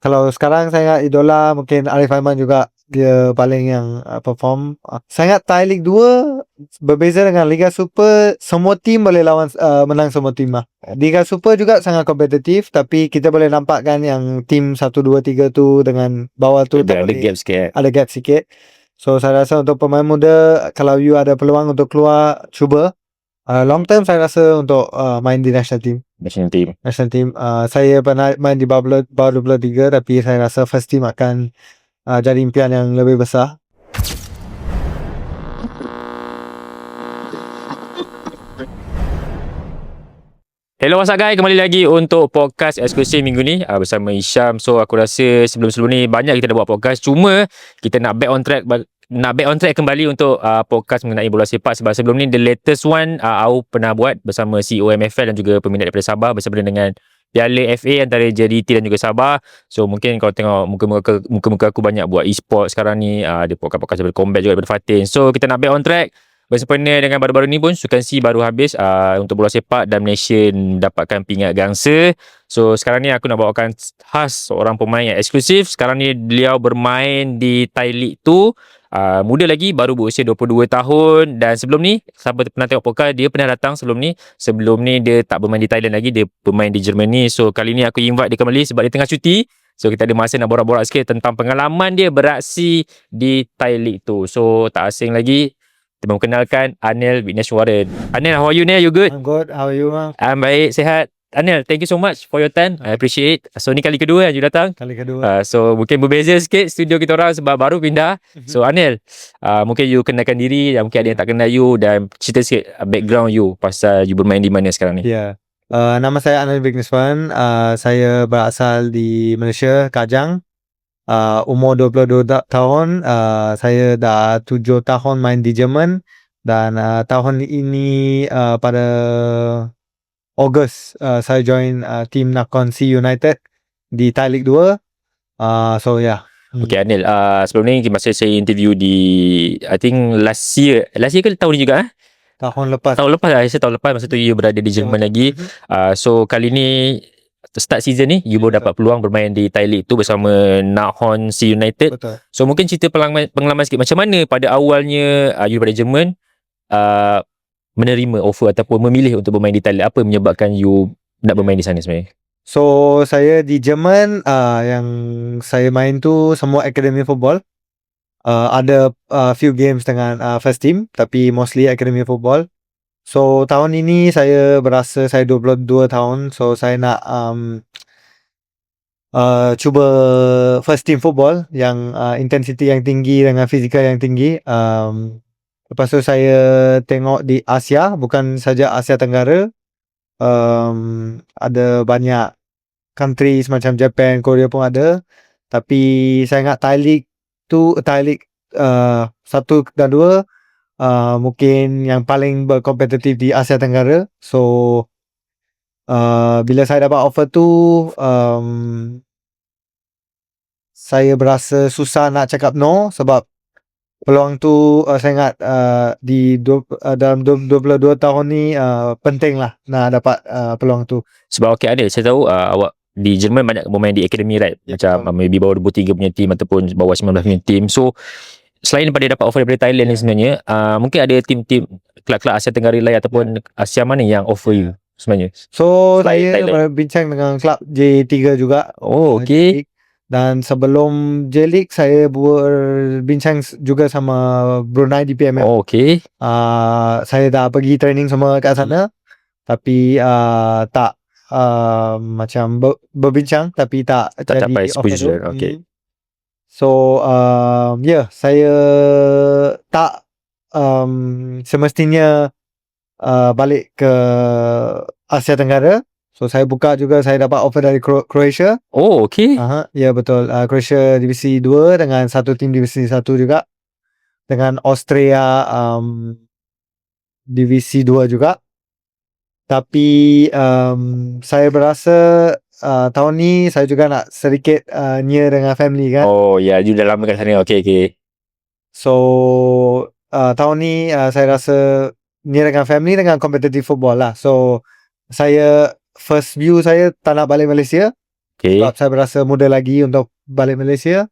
kalau sekarang saya ingat idola mungkin Arif Aiman juga dia paling yang uh, perform. Uh, saya ingat Thai League 2 berbeza dengan Liga Super, semua tim boleh lawan uh, menang semua tim lah. Liga Super juga sangat kompetitif tapi kita boleh nampak kan yang tim 1 2 3 tu dengan bawah tu Ada, ada gap sikit. ada gap sikit. So saya rasa untuk pemain muda kalau you ada peluang untuk keluar cuba uh, long term saya rasa untuk uh, main di national team. National team. National team uh, saya pernah main di bawah bawah 23 tapi saya rasa first team akan uh, jadi impian yang lebih besar. Hello what's up guys Kembali lagi untuk podcast eksklusif minggu ni uh, Bersama Isham So aku rasa sebelum-sebelum ni Banyak kita dah buat podcast Cuma Kita nak back on track Nak back on track kembali Untuk uh, podcast mengenai bola sepak Sebab sebelum ni The latest one uh, Aku pernah buat Bersama CEO MFL Dan juga peminat daripada Sabah Bersama dengan Piala FA antara JDT dan juga Sabah. So mungkin kalau tengok muka-muka muka-muka aku banyak buat e-sport sekarang ni uh, Ada podcast-podcast daripada Combat juga daripada Fatin. So kita nak back on track. Bersempena dengan baru-baru ni pun Sukan C baru habis uh, Untuk bola sepak Dan Malaysia Mendapatkan pingat gangsa. So sekarang ni aku nak bawakan Khas seorang pemain yang eksklusif. Sekarang ni beliau bermain Di Thai League 2 uh, Muda lagi Baru berusia 22 tahun Dan sebelum ni Siapa pernah tengok podcast Dia pernah datang sebelum ni Sebelum ni dia tak bermain di Thailand lagi Dia bermain di Germany So kali ni aku invite dia kembali Sebab dia tengah cuti So kita ada masa nak borak-borak sikit Tentang pengalaman dia beraksi Di Thai League 2 So tak asing lagi kita memperkenalkan Anil Wigneshwaran. Anil, how are you Neil? You good? I'm good. How are you, Mang? I'm baik, sihat. Anil, thank you so much for your time. I appreciate. So ni kali kedua kan you datang. Kali kedua. Uh, so mungkin berbeza sikit studio kita orang sebab baru pindah. So Anil, uh, mungkin you kenalkan diri dan mungkin ada yang tak kenal you dan cerita sikit uh, background you pasal you bermain di mana sekarang ni. Ya. Uh, nama saya Anil Vigneswan. Uh, saya berasal di Malaysia, Kajang. Uh, umur 22 ta- tahun. Uh, saya dah 7 tahun main di Jerman. Dan uh, tahun ini uh, pada Ogos uh, saya join uh, tim Nakon C United di Thai League 2. Uh, so yeah. Okay Anil, uh, sebelum ni masa saya interview di I think last year, last year ke tahun ni juga eh? Tahun lepas. Tahun lepas lah, saya tahun lepas masa tu you berada di Jerman lagi. Uh, so kali ni start season ni you baru dapat peluang bermain di Thai League tu bersama Nahon C United. Betul. So mungkin cerita pengalaman, pengalaman sikit macam mana pada awalnya uh, you daripada Jerman uh, menerima offer ataupun memilih untuk bermain di Thailand. Apa menyebabkan you nak bermain di sana sebenarnya? So saya di Jerman uh, yang saya main tu semua academy football. Uh, ada uh, few games dengan uh, first team tapi mostly academy football. So tahun ini saya berasa saya 22 tahun so saya nak um, uh, cuba first team football yang uh, intensity yang tinggi dengan fizikal yang tinggi. Um, lepas tu saya tengok di Asia bukan saja Asia Tenggara. Um, ada banyak countries macam Japan, Korea pun ada. Tapi saya ingat Thai League tu Thai League uh, satu dan dua uh, mungkin yang paling berkompetitif di Asia Tenggara. So uh, bila saya dapat offer tu um, saya berasa susah nak cakap no sebab peluang tu uh, saya ingat uh, di du, uh, dalam du- 22 tahun ni uh, penting lah nak dapat uh, peluang tu. Sebab okay Adil, saya tahu uh, awak di Jerman banyak bermain di academy right? Ya, Macam betul. uh, maybe bawah 23 punya team ataupun bawah 19 punya team. So selain daripada dapat offer daripada Thailand ni sebenarnya, uh, mungkin ada tim-tim kelab-kelab Asia Tenggara lain ataupun Asia mana yang offer you sebenarnya? So Selain saya Thailand. berbincang dengan klub J3 juga. Oh, okay. Dan sebelum J-League saya berbincang juga sama Brunei di PMF. Oh, okay. Uh, saya dah pergi training semua kat sana. Tapi uh, tak uh, macam ber, berbincang tapi tak, Tak jadi capai exposure, okay. Mhm. So um, ya yeah, saya tak um, semestinya uh, balik ke Asia Tenggara. So saya buka juga saya dapat offer dari Cro- Croatia. Oh, okay. Aha, ya betul. Uh, Croatia divisi 2 dengan satu tim divisi 1 juga. Dengan Austria um, divisi 2 juga. Tapi um, saya berasa uh, tahun ni saya juga nak sedikit uh, near dengan family kan. Oh, ya, you dah lama kat sana. Okay, okay. So uh, tahun ni uh, saya rasa near dengan family dengan competitive football lah. So saya first view saya tak nak balik Malaysia. Okay. sebab saya berasa muda lagi untuk balik Malaysia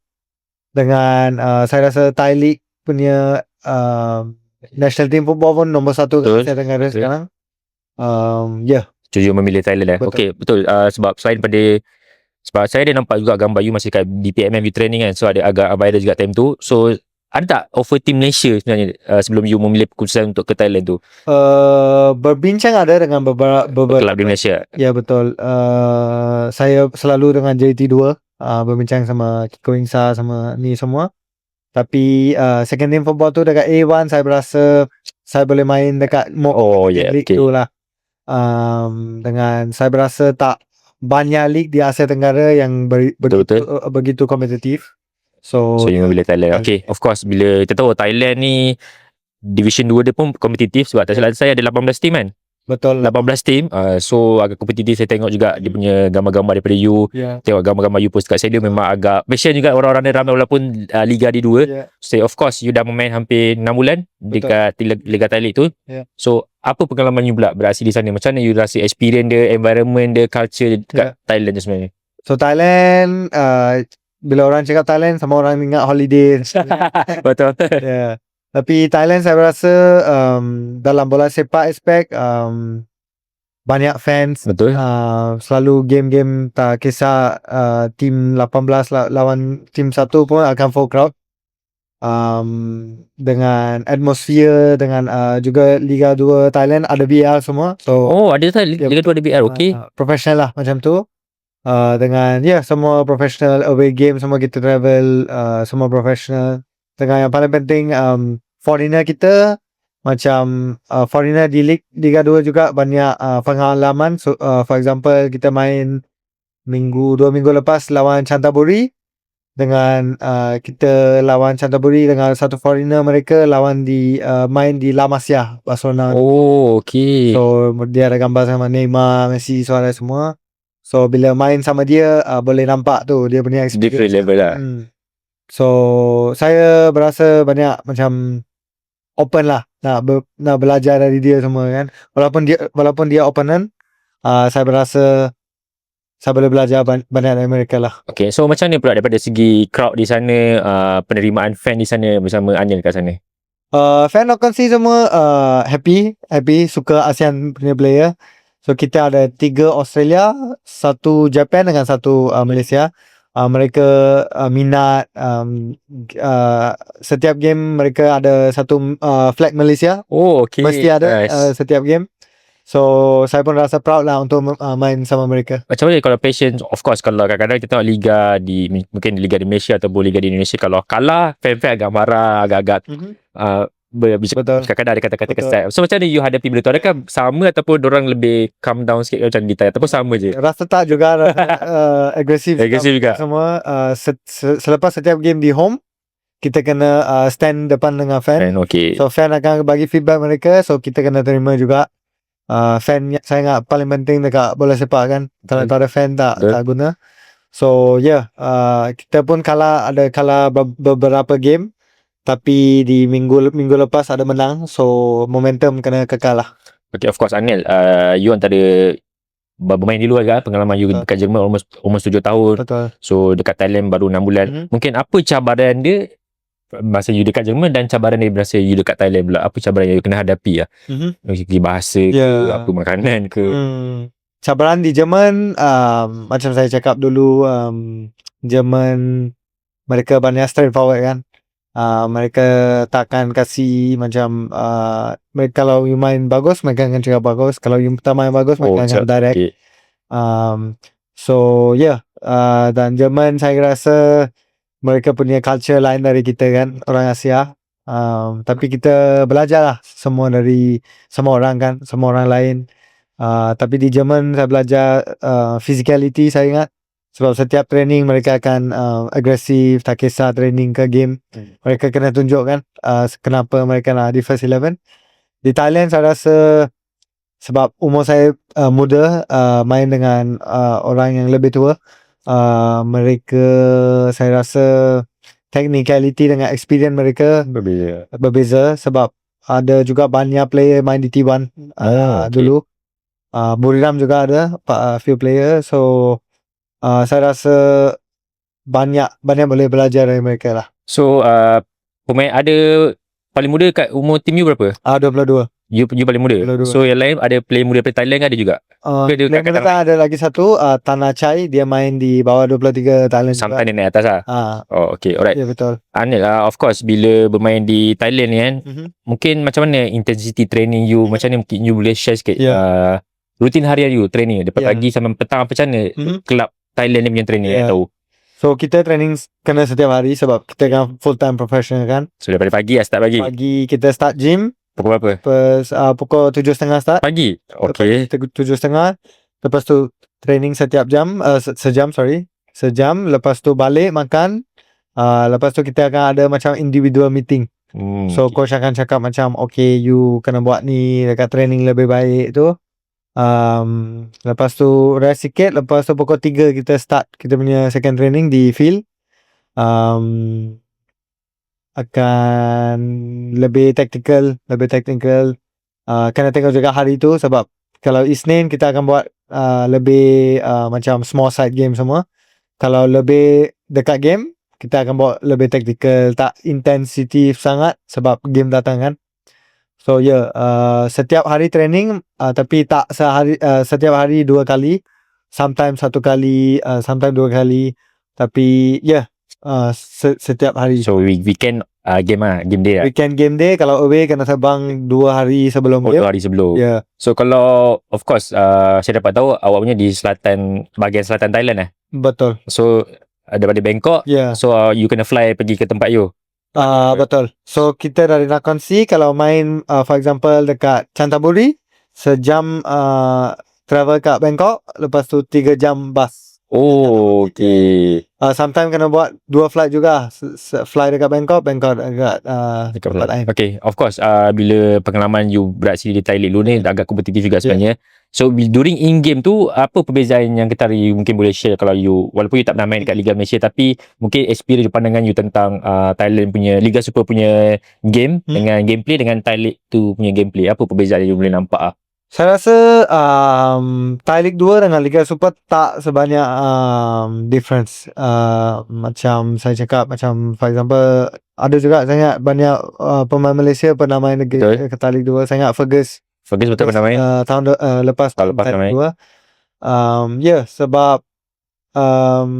dengan uh, saya rasa Thai League punya uh, national team football pun nombor satu Betul. Asia Tenggara Betul. sekarang um, ya yeah, Tuju memilih Thailand eh. Betul. Okay, betul. Uh, sebab selain pada sebab saya ada nampak juga gambar you masih kat DPMM you training kan. So ada agak viral juga time tu. So ada tak offer team Malaysia sebenarnya uh, sebelum you memilih keputusan untuk ke Thailand tu? uh, berbincang ada dengan beberapa beberapa Kelab di Malaysia. Ya betul. Uh, saya selalu dengan JT2 uh, berbincang sama Kiko Ingsa sama ni semua. Tapi uh, second team football tu dekat A1 saya berasa saya boleh main dekat more Oh yeah, league okay. tu lah. Um, dengan saya berasa tak banyak league di Asia Tenggara yang ber, Betul, begitu, uh, begitu kompetitif. So, So you memilih Thailand. Thailand. Okay, of course bila kita tahu Thailand ni Division 2 dia pun kompetitif sebab tak silap saya ada 18 team kan. betul. 18 team. Uh, so agak kompetitif saya tengok juga dia punya gambar-gambar daripada you. Ya. Tengok gambar-gambar you post kat stadium memang agak passion juga orang-orang dia ramai walaupun uh, Liga D2. Ya. Say of course you dah bermain hampir 6 bulan dekat Liga, Liga Thai League tu. Ya. So apa pengalaman you pula berasa di sana? Macam mana you rasa experience dia, environment dia, culture dia dekat Thailand tu sebenarnya? So Thailand uh, bila orang cakap Thailand sama orang ingat holiday. Betul. Ya. Tapi Thailand saya rasa um, dalam bola sepak aspek um, banyak fans Betul. uh, selalu game-game tak kisah uh, tim 18 la- lawan tim 1 pun akan full crowd um, dengan atmosphere dengan uh, juga Liga 2 Thailand ada VR semua so Oh, ada tak Liga Ya, tu ada BR. Okay. uh, professional lah macam tu uh, dengan ya yeah, semua professional away game semua kita travel uh, semua professional dengan yang paling penting um, foreigner kita macam uh, foreigner di Lig Liga 2 juga banyak uh, pengalaman so, uh, for example kita main minggu dua minggu lepas lawan Canterbury dengan uh, kita lawan Canterbury dengan satu foreigner mereka lawan di uh, main di La Masia Barcelona Oh, okay. So dia ada gambar sama Neymar, Messi, Suarez semua. So bila main sama dia uh, boleh nampak tu dia punya different experience. level lah. Hmm. So saya berasa banyak macam open lah nak ber, nak belajar dari dia semua kan. Walaupun dia walaupun dia opponent uh, saya berasa saya boleh belajar ban- banyak dari mereka lah. Okay, so macam mana pula daripada segi crowd di sana, uh, penerimaan fan di sana bersama Anil kat sana? Uh, fan Okansi semua uh, happy, happy suka ASEAN punya player. So kita ada tiga Australia, satu Japan dengan satu uh, Malaysia. Uh, mereka uh, minat um, uh, setiap game mereka ada satu uh, flag Malaysia Oh, okay. mesti ada Nice. uh, setiap game. So saya pun rasa proud lah untuk uh, main sama mereka. Macam mana kalau passion Of course kalau kadang-kadang kita tengok Liga di Mungkin Liga di Malaysia Ataupun Liga di Indonesia Kalau kalah Fan-fan agak marah Agak-agak uh, ber- ber- Betul. Kadang-kadang ada kata-kata Betul. kesat So macam mana you hadapi benda tu Adakah sama Ataupun orang lebih Calm down sikit Macam Thailand Ataupun sama je Rasa tak juga uh, agresif. Agresif juga semua uh, se- se- selepas setiap game di home kita kena uh, stand depan dengan fan. Fan okay So fan akan bagi feedback mereka so kita kena terima juga. Uh, fan saya ingat paling penting dekat bola sepak kan. Kalau tak ada fan tak Betul. tak guna. So yeah, uh, kita pun kalah ada kalah be- beberapa game tapi di minggu minggu lepas ada menang so momentum kena kekal lah. Okay of course Anil uh, You antara ber- Bermain di luar kan Pengalaman you Betul. dekat Jerman Almost almost 7 tahun Betul. So dekat Thailand baru 6 bulan Mhm. Mungkin apa cabaran dia Masa you dekat Jerman Dan cabaran dia Masa you dekat Thailand pula Apa cabaran yang you kena hadapi lah Mhm. Dari segi bahasa ke Ya. Apa makanan ke Hmm. Cabaran di Jerman um, macam saya cakap dulu um, Jerman mereka banyak straightforward kan. Uh, mereka takkan kasih macam uh, mereka kalau you main bagus mereka akan cakap bagus kalau you tak main bagus mereka Oh, akan cak- direct. okay. Um, so yeah uh, dan Jerman saya rasa mereka punya culture lain dari kita kan orang Asia. Um, tapi kita belajar lah semua dari semua orang kan semua orang lain. Uh, tapi di Jerman saya belajar uh, physicality saya ingat sebab setiap training mereka akan uh, agresif tak kisah training ke game. Hmm. mereka kena tunjukkan uh, kenapa mereka nak di first 11 di Thailand saya rasa sebab umur saya uh, muda uh, main dengan uh, orang yang lebih tua uh, mereka saya rasa technicality dengan experience mereka Berbeza. berbeza sebab ada juga banyak player main di T1 Ah, uh, okay. dulu. Uh, Buriram juga ada uh, few player. So uh, saya rasa banyak banyak boleh belajar dari mereka lah. So uh, pemain ada paling muda kat umur team you berapa? Ah 22. You, you paling muda. 22. So yang lain ada player muda dari Thailand ada juga. Uh, Ke dia yang kat- kat ada lagi satu uh, Tanah Chai dia main di bawah 23 Thailand Sampai juga. dia naik atas lah. Ah, Oh okay alright. ya betul. Anil lah of course bila bermain di Thailand ni kan Mhm. mungkin macam mana intensity training you macam mana mungkin you boleh share sikit Yeah. uh, rutin harian you training daripada Yeah. pagi sampai petang macam mana Mhm. kelab Thailand ni punya training Yeah. tahu So kita training kena setiap hari sebab kita kan full time professional kan. so daripada pagi lah start pagi Pagi kita start gym pukul berapa pas uh, pukul tujuh setengah start. pagi okay Lepas tujuh setengah. Lepas tu training setiap jam, uh, se- sejam sorry. Sejam. Lepas tu balik makan. Uh, lepas tu kita akan ada macam individual meeting. hmm. So coach akan cakap macam okay you kena buat ni dekat training lebih baik tu. Um, lepas tu rest sikit. Lepas tu pukul 3 kita start kita punya second training di field. Um, akan lebih tactical, lebih tactical. Uh, kena tengok juga hari tu sebab kalau Isnin kita akan buat uh, lebih uh, macam small side game semua. Kalau lebih dekat game kita akan buat lebih tactical, tak intensity sangat sebab game datang kan. So ya, yeah, uh, setiap hari training uh, tapi tak sehari uh, setiap hari dua kali, sometimes satu kali, uh, sometimes dua kali. Tapi ya, yeah, uh, se- setiap hari. so we- weekend uh, game lah game day lah Weekend game day kalau away kena terbang dua hari sebelum oh, game. dua hari sebelum yeah, so kalau of course uh, saya dapat tahu awak punya di selatan bahagian selatan Thailand eh betul. so uh, daripada Bangkok. Yeah. so uh, you kena fly pergi ke tempat you Uh, betul. So kita dari Nakhon Si kalau main uh, for example dekat Chantaburi sejam uh, travel kat Bangkok lepas tu tiga jam bus. oh okay Uh, sometimes kena buat dua flight juga. Fly dekat Bangkok, Bangkok dekat uh, Dekat Perth. lain. Okay, of course uh, bila pengalaman you beraksi di Thai League dulu ni agak kompetitif juga sebenarnya. So bil- during in game tu apa perbezaan yang kita you mungkin boleh share kalau you walaupun you tak pernah main dekat Liga Malaysia tapi mungkin experience pandangan you tentang uh, Thailand punya Liga Super punya game Hmm. dengan gameplay dengan Thai League tu punya gameplay. Apa perbezaan yang you boleh nampak ah? Saya rasa um, Thai League 2 dengan Liga Super tak sebanyak um, difference. Uh, macam saya cakap macam for example ada juga saya ingat banyak uh, pemain Malaysia pernah main Betul. dekat ke Thai League 2. Saya ingat Fergus Fergus betul pernah main? Uh, tahun uh, lepas Tahun lepas Thai pernah League 2. Um, ya yeah, sebab um,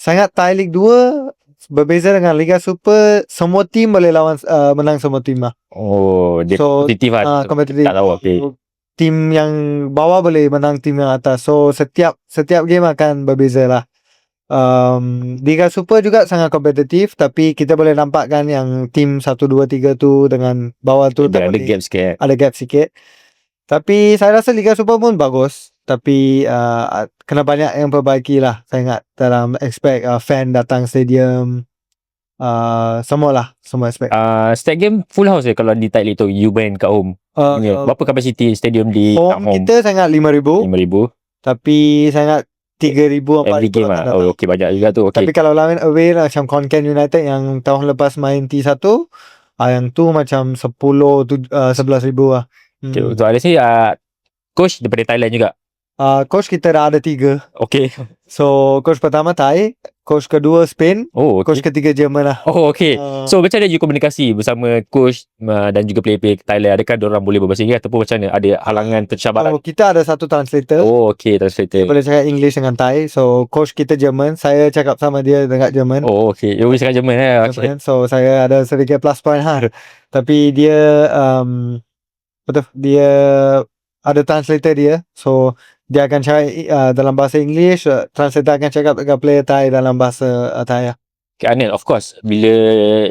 saya ingat Thai League 2 berbeza dengan Liga Super semua tim boleh lawan uh, menang semua tim lah. Oh, dia So, kompetitif lah. Uh, kompetitif. tak tahu okay. Tim yang bawah boleh menang tim yang atas. So setiap setiap game akan berbeza lah. Um, Liga Super juga sangat kompetitif tapi kita boleh nampakkan yang tim 1 2 3 tu dengan bawah tu ada boleh- gap sikit. ada gap sikit. Tapi saya rasa Liga Super pun bagus. Tapi uh, kena banyak yang perbaiki lah. Saya ingat dalam aspek uh, fan datang stadium. Uh, semualah. Semua aspek. Uh, setiap game full house je kalau di League tu you main kat home. Uh, Yeah. Berapa capacity stadium di home, kat home? kita saya ingat 5,000. 5,000 Tapi saya ingat 3,000 every game lah. Oh, okay banyak juga tu. Okay. Tapi kalau lawan away lah macam Konkan United yang tahun lepas main T1. Uh, yang tu macam 10 tu, uh, 11,000 lah. Hmm. okay. Untuk ada sini uh, coach daripada Thailand juga. Uh, coach kita dah ada tiga. Okay. So coach pertama Thai, coach kedua Spain, Oh, coach okay. ketiga Jerman lah. Oh, okay. Uh, So macam mana you komunikasi bersama coach uh, dan juga player-player Thailand? Adakah orang boleh berbahasa Inggeris ataupun macam mana? Ada halangan tercabaran? oh, kita ada satu translator. Oh, okay. Translator. Dia boleh cakap English dengan Thai. So coach kita Jerman, saya cakap sama dia dengan Jerman. Oh, okay. You boleh cakap Jerman eh? Okay. So saya ada sedikit plus point lah. Tapi dia um, betul dia ada translator dia. So dia akan cakap uh, dalam bahasa English, uh, translator akan cakap dengan player Thai dalam bahasa uh, Thai lah. Okay, Anil, of course. Bila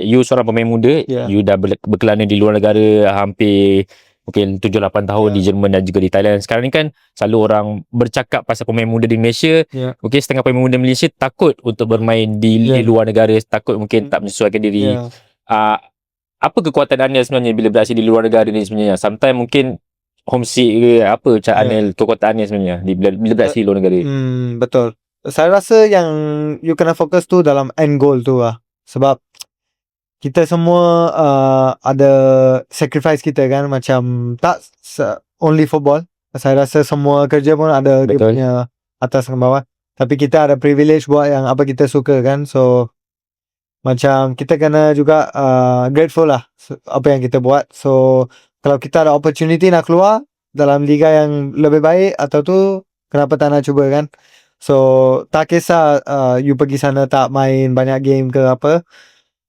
you seorang pemain muda, Yeah. you dah ber- berkelana di luar negara hampir mungkin 7-8 tahun Yeah. di Jerman dan juga di Thailand. Sekarang ni kan selalu orang bercakap pasal pemain muda di Malaysia. Yeah. Okay, setengah pemain muda Malaysia takut untuk bermain di, di Yeah. luar negara. Takut mungkin tak menyesuaikan diri. Yeah. Uh, apa kekuatan Anil sebenarnya bila beraksi di luar negara ni sebenarnya? Sometimes mungkin homesick ke apa macam Yeah. Anil, kekuatan Anil sebenarnya di, bila, bila beraksi di luar negara. Hmm, betul. Saya rasa yang you kena fokus tu dalam end goal tu lah. Sebab kita semua uh, ada sacrifice kita kan macam tak only football. Saya rasa semua kerja pun ada dia Betul. punya atas dan bawah. Tapi kita ada privilege buat yang apa kita suka kan. So macam kita kena juga uh, grateful lah apa yang kita buat. So kalau kita ada opportunity nak keluar dalam liga yang lebih baik atau tu kenapa tak nak cuba kan? So tak kisah uh, you pergi sana tak main banyak game ke apa.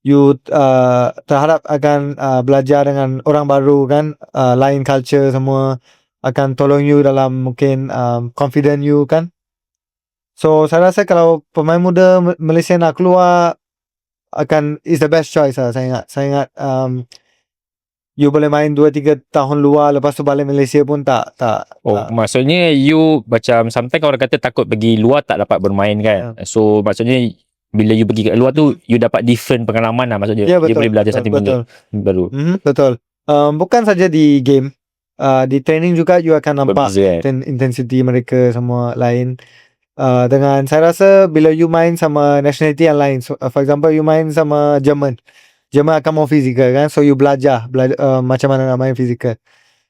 You uh, terharap akan uh, belajar dengan orang baru kan, uh, lain culture semua akan tolong you dalam mungkin um, confident you kan. So saya rasa kalau pemain muda Malaysia nak keluar akan is the best choice lah saya ingat. Saya ingat um, you boleh main 2 3 tahun luar lepas tu balik Malaysia pun tak tak Oh, tak. maksudnya you macam sometimes orang kata takut pergi luar tak dapat bermain kan. Ya. So maksudnya bila you pergi kat luar tu you dapat different pengalaman lah maksudnya. Ya you betul. boleh belajar betul, satu betul. baru. Mhm, betul. Um, bukan saja di game. Uh, di training juga you akan nampak Berbeza kan. inten- intensity mereka semua lain. Uh, dengan saya rasa bila you main sama nationality yang lain. So, uh, for example you main sama German. German akan more physical kan. So you belajar, belajar uh, macam mana nak main physical.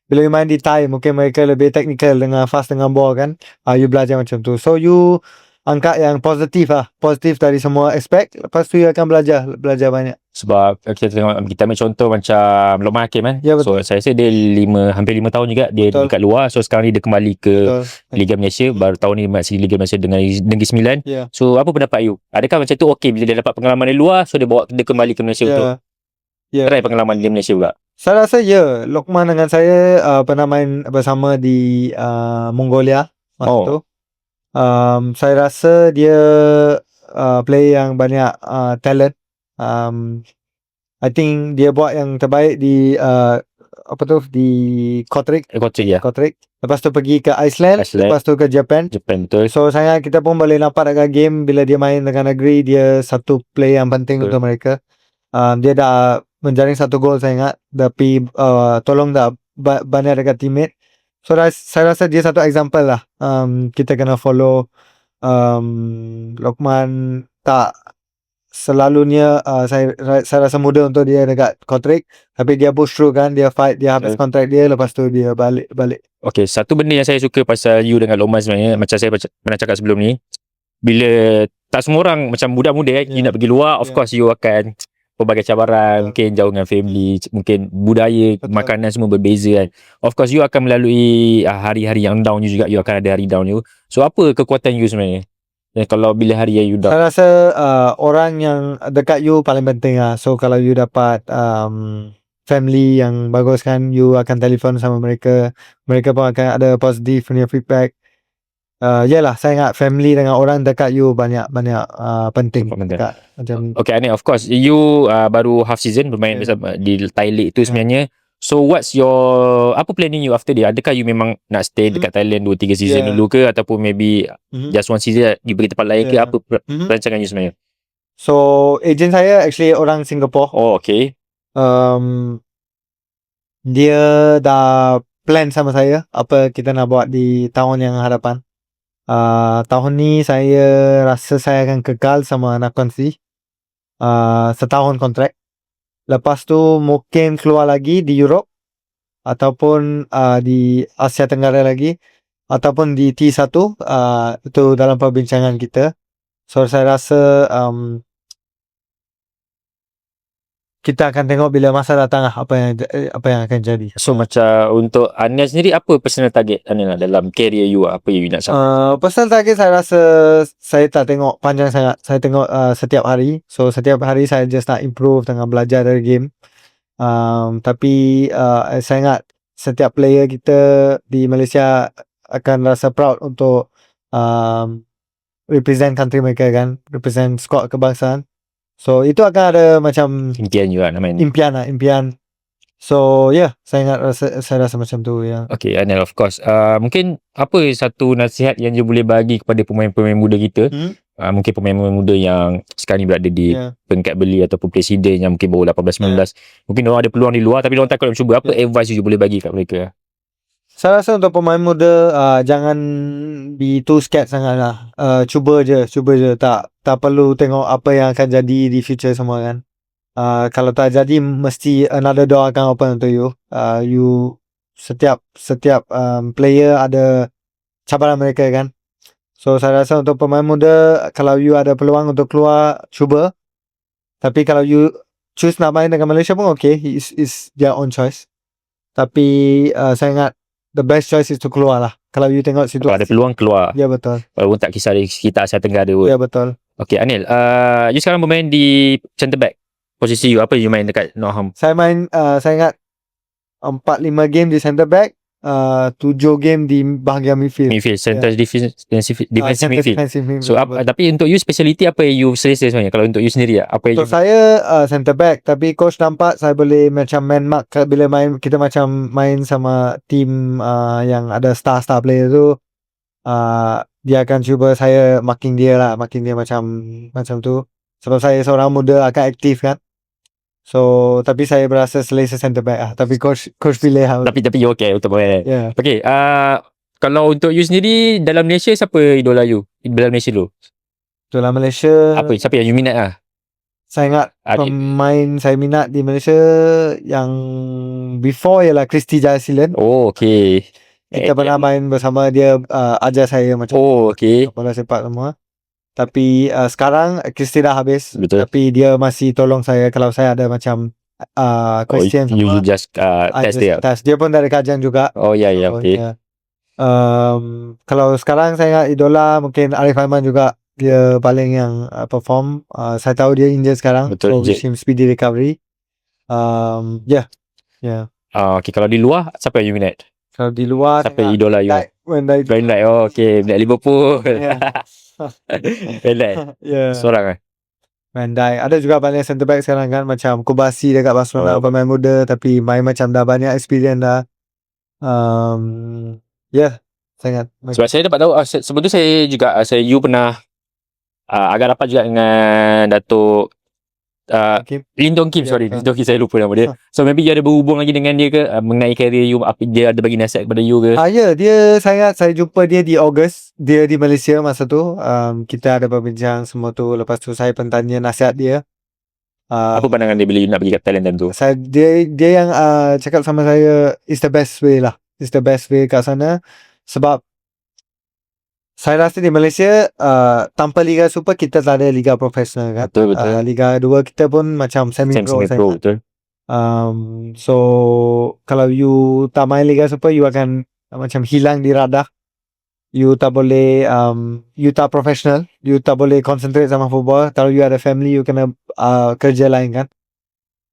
Bila you main di Thai mungkin mereka lebih technical dengan fast dengan ball kan. Uh, you belajar macam tu. So you angkat yang positif lah. Positif dari semua aspek. Lepas tu you akan belajar. Belajar banyak. Sebab kita tengok kita ambil contoh macam Lokman Hakim kan. Ya, betul. So saya rasa dia lima hampir lima tahun juga dia Betul. dekat luar. So sekarang ni dia kembali ke Betul. Liga Malaysia baru tahun ni masih Liga Malaysia dengan Negeri Sembilan. Ya. So apa pendapat you? Adakah macam tu okey bila dia dapat pengalaman dari luar so dia bawa dia kembali ke Malaysia Ya. untuk Ya. try pengalaman di Malaysia pula. Saya rasa ya, Lokman dengan saya uh, pernah main bersama di uh, Mongolia waktu Oh. tu. Um, saya rasa dia uh, player yang banyak uh, talent. Um, I think dia buat yang terbaik di uh, apa tu di Kotrick, Kotrick ya. Kotrick. Lepas tu pergi ke Iceland, Iceland. lepas tu ke Japan. Japan betul. So saya kita pun boleh nampak dekat game bila dia main dengan negeri dia satu play yang penting Betul. untuk mereka. Um, dia dah menjaring satu gol saya ingat tapi uh, tolong dah ba- banyak dekat teammate. So saya rasa dia satu example lah. Um, kita kena follow um, Lokman tak selalunya uh, saya saya rasa mudah untuk dia dekat kontrak tapi dia push through kan dia fight dia habis kontrak dia lepas tu dia balik balik Okay, satu benda yang saya suka pasal you dengan Loman sebenarnya, macam saya pernah cakap sebelum ni, bila tak semua orang macam budak-muda eh, you Yeah. nak pergi luar, of Yeah. course you akan pelbagai cabaran, Betul. mungkin jauh dengan family, mungkin budaya, Betul. makanan semua berbeza kan. Of course you akan melalui ah, hari-hari yang down you juga, you akan ada hari down you. So apa kekuatan you sebenarnya? Dan kalau bila hari yang you down, Saya rasa uh, orang yang dekat you paling penting lah. So kalau you dapat um, family yang bagus kan, you akan telefon sama mereka. Mereka pun akan ada positif punya feedback. Uh, yalah, saya ingat family dengan orang dekat you banyak banyak uh, penting. Dekat, macam Okay Anil, of course you uh, baru half season bermain Yeah. bersama di Thai League tu Yeah. sebenarnya. So what's your apa planning you after dia? Adakah you memang nak stay dekat Thailand 2 3 season Yeah. dulu ke ataupun maybe Mhm. just one season you pergi tempat lain ke Yeah. apa per- Mhm. perancangan you sebenarnya? So agent saya actually orang Singapore. Oh okay. Um, dia dah plan sama saya apa kita nak buat di tahun yang hadapan. Uh, tahun ni saya rasa saya akan kekal sama Nakon C. Uh, setahun kontrak. Lepas tu mungkin keluar lagi di Europe ataupun uh, di Asia Tenggara lagi ataupun di T1 uh, itu dalam perbincangan kita. So saya rasa um, kita akan tengok bila masa datang lah apa yang eh, apa yang akan jadi. So macam untuk Anil sendiri apa personal target Anil lah dalam career you lah? apa you nak capai? Uh, personal target saya rasa saya tak tengok panjang sangat. Saya tengok uh, setiap hari. So setiap hari saya just nak improve dengan belajar dari game. Um, tapi uh, saya ingat setiap player kita di Malaysia akan rasa proud untuk um, represent country mereka kan, represent squad kebangsaan. So itu akan ada macam Impian you lah nak main. impian lah, impian. So yeah, saya ingat rasa saya rasa macam tu ya. Okay Anil of course. Uh, mungkin apa satu nasihat yang you boleh bagi kepada pemain-pemain muda kita? Hmm? Uh, mungkin pemain-pemain muda yang sekarang ni berada di Ya. peringkat beli ataupun presiden yang mungkin baru 18-19 mungkin orang ada peluang di luar tapi orang takut nak cuba apa advice you boleh bagi kat mereka Saya rasa untuk pemain muda uh, jangan be too scared sangat lah. Uh, cuba je, cuba je. Tak tak perlu tengok apa yang akan jadi di future semua kan. Uh, kalau tak jadi mesti another door akan open untuk you. Uh, you setiap setiap um, player ada cabaran mereka kan. So saya rasa untuk pemain muda kalau you ada peluang untuk keluar cuba. Tapi kalau you choose nak main dengan Malaysia pun okay, is is their own choice. Tapi uh, saya ingat the best choice is to keluar lah. Kalau you tengok situ. Kalau ada peluang keluar. Ya betul. Walaupun tak kisah di sekitar Asia Tenggara pun. Ya betul. Okay Anil, uh, you sekarang bermain di centre back. Posisi you apa you main dekat Nottingham? Saya main uh, saya ingat 4 5 game di center back, uh, 7 game di bahagian midfield. Midfield, central defensive, defensive, Uh, defensive midfield. defensive midfield. So apa, tapi untuk you speciality apa yang you selesa sebenarnya? Kalau untuk you sendiri lah, apa yang Untuk you saya uh, center back tapi coach nampak saya boleh macam man mark bila main kita macam main sama team uh, yang ada star-star player tu uh, dia akan cuba saya marking dia lah marking dia macam macam tu sebab saya seorang muda akan aktif kan so tapi saya berasa selesa center back lah tapi coach coach pilih lah tapi tapi you okay untuk main. yeah. Okay, uh, kalau untuk you sendiri dalam Malaysia siapa idola you? Dalam Malaysia dulu. Itulah Malaysia Apa siapa yang you minat lah? saya ingat Ah, pemain saya minat di Malaysia yang before ialah Kristi Jayasilan Oh, okay. Kita Eh, pernah main bersama dia uh, ajar saya macam Oh, okay. bola sepak semua. Tapi uh, sekarang Kristi dah habis. Betul. Tapi dia masih tolong saya kalau saya ada macam uh, Oh, question you, you sama. just uh, I test just dia. test. Dia pun dari kajian juga. Oh, ya, ya, So, okay. yeah. Um, kalau sekarang saya ingat idola mungkin Arif Aiman juga dia paling yang uh, perform. Uh, saya tahu dia injured sekarang. Betul, So wish him speedy recovery. Um, yeah. Yeah. Uh, okay, kalau di luar, siapa yang you minat? Kalau di luar Siapa idola you? Van Dijk. Van Dijk. Oh, okay. Black Liverpool. Yeah. Dijk. yeah. Seorang eh? Van Dijk. Ada juga banyak centre back sekarang kan macam Kubasi dekat Barcelona Oh. pemain muda tapi main macam dah banyak experience dah. Um, yeah, sangat. Sebab saya dapat tahu uh, se- sebelum tu saya juga uh, saya you pernah uh, agak rapat juga dengan Datuk uh, Okay. Lin Dong Kim Ya, sorry betul. Lin Dong Kim saya lupa nama dia. So maybe you ada berhubung lagi dengan dia ke uh, mengenai career you apa dia ada bagi nasihat kepada you ke? Ah ya, dia saya ingat saya jumpa dia di Ogos. Dia di Malaysia masa tu. Um, kita ada berbincang semua tu. Lepas tu saya pun tanya nasihat dia. Uh, Apa pandangan dia bila you nak pergi kat Thailand tu? saya dia dia yang uh, cakap sama saya is the best way lah. Is the best way kat sana sebab saya rasa di Malaysia uh, tanpa Liga Super kita tak ada Liga Profesional kan. Betul betul. Uh, Liga 2 kita pun macam semi pro. semi pro betul. Um, so kalau you tak main Liga Super you akan uh, macam hilang di radar. You tak boleh um, you tak professional, you tak boleh concentrate sama football. Kalau you ada family you kena uh, kerja lain kan.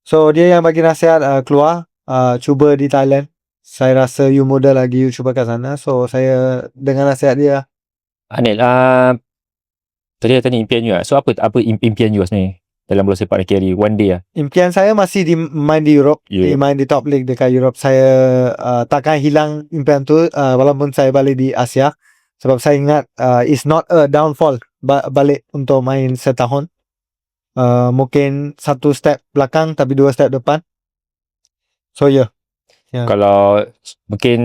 So dia yang bagi nasihat uh, keluar uh, cuba di Thailand. Saya rasa you muda lagi you cuba kat sana. So saya dengan nasihat dia Anil, uh, tadi saya tanya impian you lah. So apa apa im- impian you sebenarnya dalam bola sepak career one day lah. impian saya masih di main di Europe, di Europe. main di top league dekat Europe. Saya uh, takkan hilang impian tu uh, walaupun saya balik di Asia sebab saya ingat uh, it's not a downfall ba- balik untuk main setahun. Uh, mungkin satu step belakang tapi dua step depan. So yeah. Ya. Kalau mungkin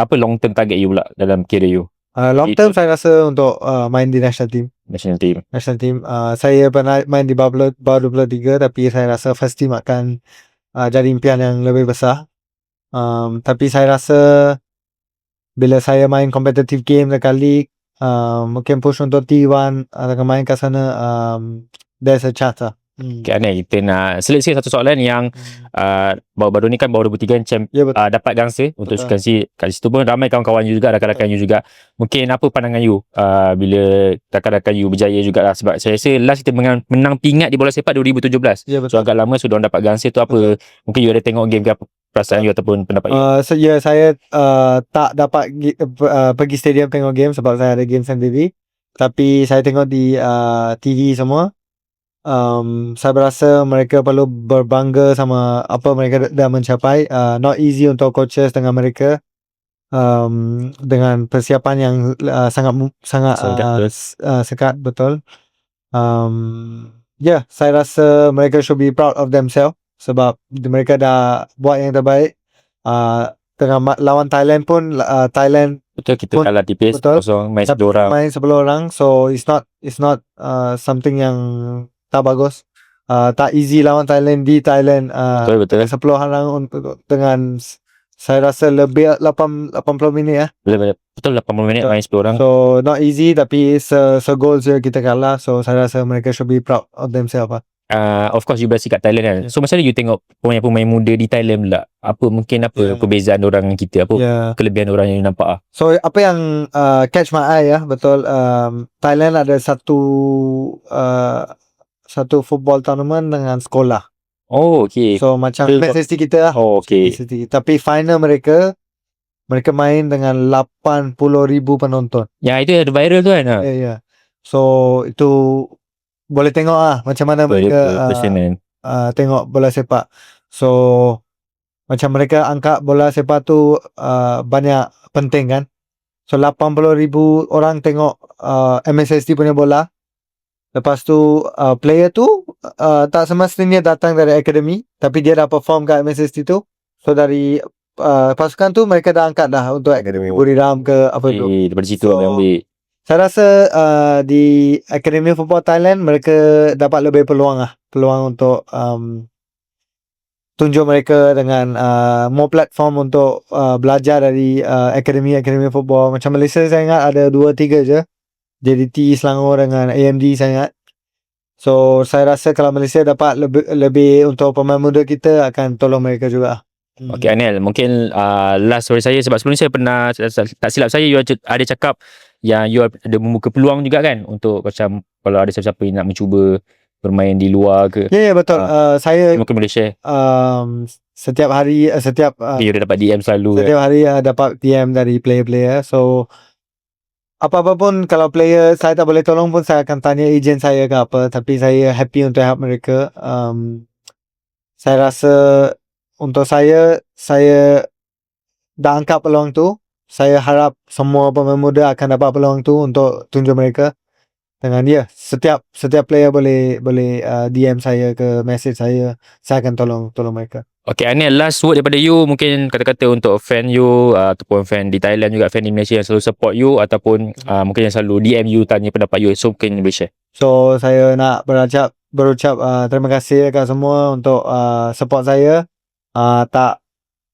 apa long term target you pula dalam career you Uh, long term saya rasa untuk uh, main di national team. national team. National team. Uh, saya pernah main di bawah, bawah 23 tapi saya rasa first team akan uh, jadi impian yang lebih besar. Um, tapi saya rasa bila saya main competitive game dekat league, uh, mungkin push untuk T1 akan main kat sana, um, there's a chance lah. Hmm. Okay, Anil, kita nak selit sikit satu soalan yang uh, baru-baru ni kan baru 23 champ Ya betul. uh, dapat gangsa untuk Betul. sukan si kat situ pun ramai kawan-kawan you juga rakan-rakan you juga mungkin apa pandangan you uh, bila rakan-rakan you berjaya jugalah sebab saya rasa last kita menang, menang pingat di bola sepak 2017 Ya so betul. agak lama sudah orang dapat gangsa tu apa mungkin you ada tengok game ke apa perasaan you ataupun pendapat you Uh, so, ya, saya uh, tak dapat gi- uh, pergi stadium tengok game sebab saya ada game sendiri. Tapi saya tengok di uh, TV semua. Um, saya berasa mereka perlu berbangga sama apa mereka dah- mencapai. Uh, not easy untuk coaches dengan mereka. Um, dengan persiapan yang uh, sangat sangat Sekat, uh, uh, sekat betul. Um, yeah, saya rasa mereka should be proud of themselves sebab mereka dah buat yang terbaik. Uh, dengan lawan Thailand pun uh, Thailand betul kita pun- kalah tipis betul. kosong main satu orang main 10 orang so it's not it's not uh, something yang tak bagus. Uh, tak easy lawan Thailand di Thailand uh, betul betul 10 orang untuk dengan saya rasa lebih 8 80 minit ya. Betul, betul 80 minit Betul. main 10 orang. So not easy tapi se, se goal je kita kalah. So saya rasa mereka should be proud of themselves lah. uh, of course you berasa kat Thailand kan. So macam mana you tengok pemain-pemain muda di Thailand pula? Apa mungkin apa Yeah. perbezaan orang dengan kita? Apa Yeah. kelebihan orang yang nampak ah? So apa yang uh, catch my eye ya betul um, Thailand ada satu uh, satu football tournament dengan sekolah. Oh okay. So macam Real match City kita lah. oh okay. City. Tapi final mereka mereka main dengan 80,000 penonton. Yang itu ada viral tu kan? Ha? Ya yeah, yeah. So itu boleh tengok ah macam mana Betul, mereka uh, uh, tengok bola sepak. So macam mereka angkat bola sepak tu uh, banyak penting kan. So 80,000 orang tengok uh, MSST punya bola. Lepas tu uh, player tu uh, tak semestinya datang dari akademi tapi dia dah perform kat MSST tu. So dari uh, pasukan tu mereka dah angkat dah untuk Academy Buriram ke apa tu. Okay, daripada situ So, ambil. Saya rasa uh, di Academy Football Thailand mereka dapat lebih peluang lah. Peluang untuk um, tunjuk mereka dengan uh, more platform untuk uh, belajar dari uh, Academy Academy Football. Macam Malaysia saya ingat ada 2 3 je. JDT Selangor dengan AMD saya ingat. So saya rasa kalau Malaysia dapat lebih lebih untuk pemain muda kita akan tolong mereka juga. Okay Anel, mungkin uh, last story saya sebab sebelum ni saya pernah tak silap saya you ada cakap yang you ada membuka peluang juga kan untuk macam kalau ada siapa-siapa yang nak mencuba bermain di luar ke Ya yeah, yeah, betul. Uh, saya mungkin boleh share um, setiap hari uh, setiap uh, you dah dapat DM selalu kan? Setiap hari uh, dapat DM dari player-player. So apa-apa pun kalau player saya tak boleh tolong pun saya akan tanya ejen saya ke apa. Tapi saya happy untuk help mereka. Um, saya rasa untuk saya, saya dah angkat peluang tu. Saya harap semua pemain muda akan dapat peluang tu untuk tunjuk mereka dengan dia. Setiap setiap player boleh boleh uh, DM saya ke message saya, saya akan tolong tolong mereka. Okay Anel last word daripada you mungkin kata-kata untuk fan you uh, ataupun fan di Thailand juga fan di Malaysia yang selalu support you ataupun uh, mungkin yang selalu DM you tanya pendapat you so mungkin boleh share So saya nak berucap berucap uh, terima kasih dekat semua untuk uh, support saya. Uh, tak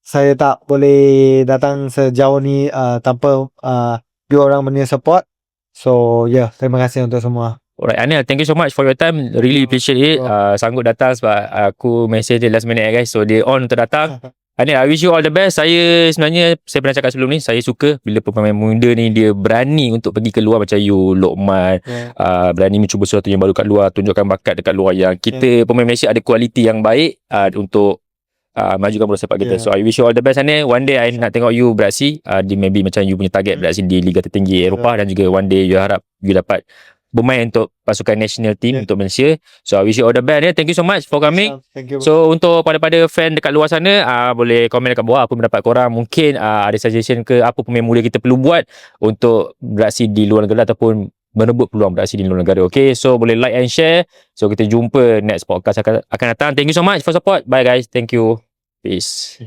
saya tak boleh datang sejauh ni uh, tanpa uh, you orang punya support. So yeah, terima kasih untuk semua. Alright Anil Thank you so much for your time. Really appreciate it. Uh, Sanggup datang Sebab aku message dia last minute eh, guys. So dia on untuk datang. Anil I wish you all the best. Saya sebenarnya Saya pernah cakap sebelum ni Saya suka Bila pemain muda ni Dia berani untuk pergi keluar Macam you Lokman. Yeah. uh, Berani mencuba sesuatu yang baru kat luar Tunjukkan bakat dekat luar Yang kita pemain Malaysia Ada kualiti yang baik uh, Untuk Uh, majukan bola sepak kita. Yeah. So I wish you all the best Anil. One day I nak tengok you beraksi uh, di Maybe macam you punya target Beraksi di Liga tertinggi Eropah Dan juga one day You harap You dapat bermain untuk pasukan national team Yeah. untuk Malaysia. So I wish you all the best. Yeah. Thank you so much for coming. Thank you. So untuk pada-pada fan dekat luar sana uh, boleh komen dekat bawah apa pendapat korang. Mungkin uh, ada suggestion ke apa pemain muda kita perlu buat untuk beraksi di luar negara ataupun merebut peluang beraksi di luar negara. Okay, so boleh like and share. So kita jumpa next podcast akan, akan datang. Thank you so much for support. Bye guys. Thank you. Peace.